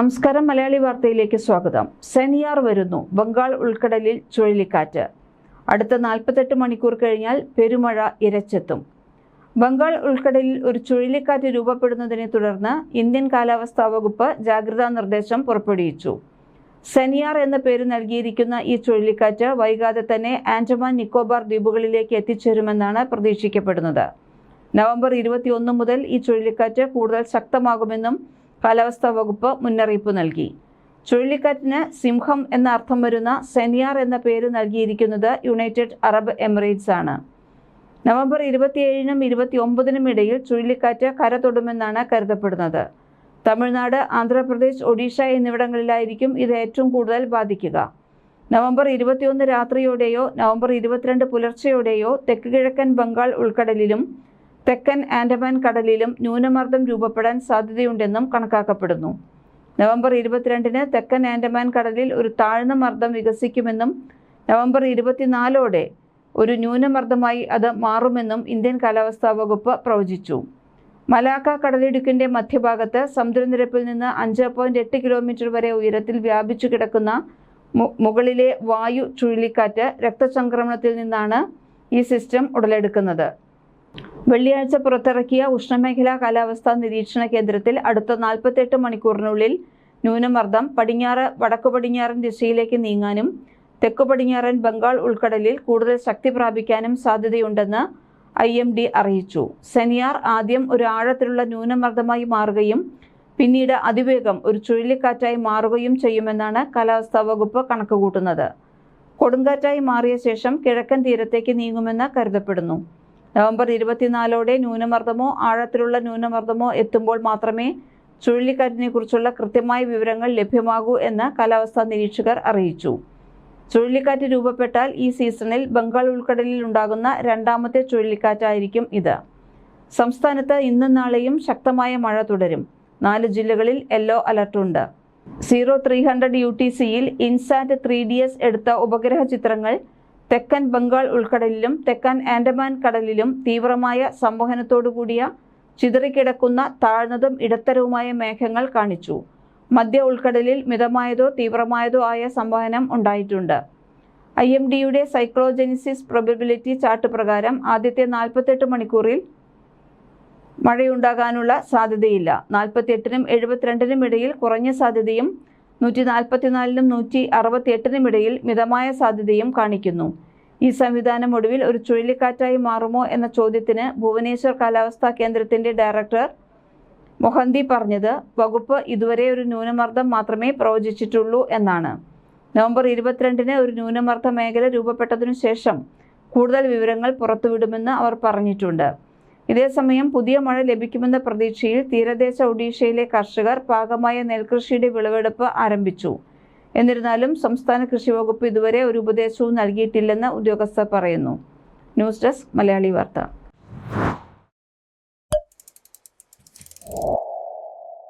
നമസ്കാരം മലയാളി വാർത്തയിലേക്ക് സ്വാഗതം. സെനിയാർ വരുന്നു ബംഗാൾ ഉൾക്കടലിൽ ചുഴലിക്കാറ്റ്. അടുത്ത നാൽപ്പത്തെട്ട് മണിക്കൂർ കഴിഞ്ഞാൽ പെരുമഴ ഇരച്ചെത്തും. ബംഗാൾ ഉൾക്കടലിൽ ഒരു ചുഴലിക്കാറ്റ് രൂപപ്പെടുന്നതിനെ തുടർന്ന് ഇന്ത്യൻ കാലാവസ്ഥാ വകുപ്പ് ജാഗ്രതാ നിർദ്ദേശം പുറപ്പെടുവിച്ചു. സെനിയാർ എന്ന പേര് നൽകിയിരിക്കുന്ന ഈ ചുഴലിക്കാറ്റ് വൈകാതെ തന്നെ ആൻഡമാൻ നിക്കോബാർ ദ്വീപുകളിലേക്ക് എത്തിച്ചേരുമെന്നാണ് പ്രതീക്ഷിക്കപ്പെടുന്നത്. നവംബർ ഇരുപത്തിയൊന്ന് മുതൽ ഈ ചുഴലിക്കാറ്റ് കൂടുതൽ ശക്തമാകുമെന്നും കാലാവസ്ഥാ വകുപ്പ് മുന്നറിയിപ്പ് നൽകി. ചുഴലിക്കാറ്റിന് സിംഹം എന്ന അർത്ഥം വരുന്ന സെനിയാർ എന്ന പേര് നൽകിയിരിക്കുന്നത് യുണൈറ്റഡ് അറബ് എമിറേറ്റ്സ് ആണ്. നവംബർ ഇരുപത്തിയേഴിനും ഇരുപത്തി ഒമ്പതിനും ഇടയിൽ ചുഴലിക്കാറ്റ് കര തൊടുമെന്നാണ് കരുതപ്പെടുന്നത്. തമിഴ്നാട് ആന്ധ്രാപ്രദേശ് ഒഡീഷ എന്നിവിടങ്ങളിലായിരിക്കും ഇത് ഏറ്റവും കൂടുതൽ ബാധിക്കുക. നവംബർ ഇരുപത്തിയൊന്ന് രാത്രിയോടെയോ നവംബർ ഇരുപത്തിരണ്ട് പുലർച്ചെയോടെയോ തെക്ക് കിഴക്കൻ ബംഗാൾ ഉൾക്കടലിലും തെക്കൻ ആൻഡമാൻ കടലിലും ന്യൂനമർദ്ദം രൂപപ്പെടാൻ സാധ്യതയുണ്ടെന്നും കണക്കാക്കപ്പെടുന്നു. നവംബർ ഇരുപത്തിരണ്ടിന് തെക്കൻ ആൻഡമാൻ കടലിൽ ഒരു താഴ്ന്ന മർദ്ദം വികസിക്കുമെന്നും നവംബർ ഇരുപത്തിനാലോടെ ഒരു ന്യൂനമർദ്ദമായി അത് മാറുമെന്നും ഇന്ത്യൻ കാലാവസ്ഥാ വകുപ്പ് പ്രവചിച്ചു. മലാക്ക കടലിടുക്കിന്റെ മധ്യഭാഗത്ത് സമുദ്രനിരപ്പിൽ നിന്ന് അഞ്ച് പോയിന്റ് എട്ട് കിലോമീറ്റർ വരെ ഉയരത്തിൽ വ്യാപിച്ചു കിടക്കുന്ന മുകളിലെ വായു ചുഴലിക്കാറ്റ് രക്തസംക്രമണത്തിൽ നിന്നാണ് ഈ സിസ്റ്റം ഉടലെടുക്കുന്നത്. വെള്ളിയാഴ്ച പുറത്തിറക്കിയ ഉഷ്ണമേഖലാ കാലാവസ്ഥാ നിരീക്ഷണ കേന്ദ്രത്തിൽ അടുത്ത നാൽപ്പത്തെട്ട് മണിക്കൂറിനുള്ളിൽ ന്യൂനമർദ്ദം പടിഞ്ഞാറ് വടക്കു പടിഞ്ഞാറൻ ദിശയിലേക്ക് നീങ്ങാനും തെക്കു പടിഞ്ഞാറൻ ബംഗാൾ ഉൾക്കടലിൽ കൂടുതൽ ശക്തി പ്രാപിക്കാനും സാധ്യതയുണ്ടെന്ന് ഐ എം ഡി അറിയിച്ചു. സെനിയാർ ആദ്യം ഒരു ആഴത്തിലുള്ള ന്യൂനമർദ്ദമായി മാറുകയും പിന്നീട് അതിവേഗം ഒരു ചുഴലിക്കാറ്റായി മാറുകയും ചെയ്യുമെന്നാണ് കാലാവസ്ഥാ വകുപ്പ് കണക്കുകൂട്ടുന്നത്. കൊടുങ്കാറ്റായി മാറിയ ശേഷം കിഴക്കൻ തീരത്തേക്ക് നീങ്ങുമെന്ന് കരുതപ്പെടുന്നു. നവംബർ ഇരുപത്തിനാലോടെ ന്യൂനമർദ്ദമോ ആഴത്തിലുള്ള ന്യൂനമർദ്ദമോ എത്തുമ്പോൾ മാത്രമേ ചുഴലിക്കാറ്റിനെ കുറിച്ചുള്ള കൃത്യമായ വിവരങ്ങൾ ലഭ്യമാകൂ എന്ന് കാലാവസ്ഥാ നിരീക്ഷകർ അറിയിച്ചു. ചുഴലിക്കാറ്റ് രൂപപ്പെട്ടാൽ ഈ സീസണിൽ ബംഗാൾ ഉൾക്കടലിൽ ഉണ്ടാകുന്ന രണ്ടാമത്തെ ചുഴലിക്കാറ്റായിരിക്കും ഇത്. സംസ്ഥാനത്ത് ഇന്നും നാളെയും ശക്തമായ മഴ തുടരും. നാല് ജില്ലകളിൽ yellow അലർട്ടുണ്ട് zero three hundred U T സിയിൽ ഇൻസാറ്റ് ത്രീ ഡി എസ് എടുത്ത ഉപഗ്രഹ ചിത്രങ്ങൾ തെക്കൻ ബംഗാൾ ഉൾക്കടലിലും തെക്കൻ ആൻഡമാൻ കടലിലും തീവ്രമായ സംവഹനത്തോടുകൂടിയ ചിതറിക്കിടക്കുന്ന താഴ്ന്നതും ഇടത്തരവുമായ മേഘങ്ങൾ കാണിച്ചു. മധ്യ ഉൾക്കടലിൽ മിതമായതോ തീവ്രമായതോ ആയ സംവഹനം ഉണ്ടായിട്ടുണ്ട്. ഐ എം ഡിയുടെ സൈക്ലോജെനിസിസ് പ്രൊബിലിറ്റി ചാർട്ട് പ്രകാരം ആദ്യത്തെ നാൽപ്പത്തെട്ട് മണിക്കൂറിൽ മഴയുണ്ടാകാനുള്ള സാധ്യതയില്ല. നാൽപ്പത്തിയെട്ടിനും എഴുപത്തിരണ്ടിനും ഇടയിൽ കുറഞ്ഞ സാധ്യതയും നൂറ്റി നാൽപ്പത്തിനാലിനും നൂറ്റി അറുപത്തിയെട്ടിനും ഇടയിൽ മിതമായ സാധ്യതയും കാണിക്കുന്നു. ഈ സംവിധാനം ഒടുവിൽ ഒരു ചുഴലിക്കാറ്റായി മാറുമോ എന്ന ചോദ്യത്തിന് ഭുവനേശ്വർ കാലാവസ്ഥാ കേന്ദ്രത്തിന്റെ ഡയറക്ടർ മൊഹന്തി പറഞ്ഞത് വകുപ്പ് ഇതുവരെ ഒരു ന്യൂനമർദ്ദം മാത്രമേ പ്രവചിച്ചിട്ടുള്ളൂ എന്നാണ്. നവംബർ ഇരുപത്തിരണ്ടിന് ഒരു ന്യൂനമർദ്ദ മേഖല രൂപപ്പെട്ടതിനു ശേഷം കൂടുതൽ വിവരങ്ങൾ പുറത്തുവിടുമെന്ന് അവർ പറഞ്ഞിട്ടുണ്ട്. ഇതേസമയം പുതിയ മഴ ലഭിക്കുമെന്ന പ്രതീക്ഷയിൽ തീരദേശ ഒഡീഷയിലെ കർഷകർ പാകമായ നെൽകൃഷിയുടെ വിളവെടുപ്പ് ആരംഭിച്ചു. എന്നിരുന്നാലും സംസ്ഥാന കൃഷി വകുപ്പ് ഇതുവരെ ഒരു ഉപദേശവും നൽകിയിട്ടില്ലെന്ന് ഉദ്യോഗസ്ഥർ പറയുന്നു. ന്യൂസ് ഡെസ്ക് മലയാളി വാർത്ത.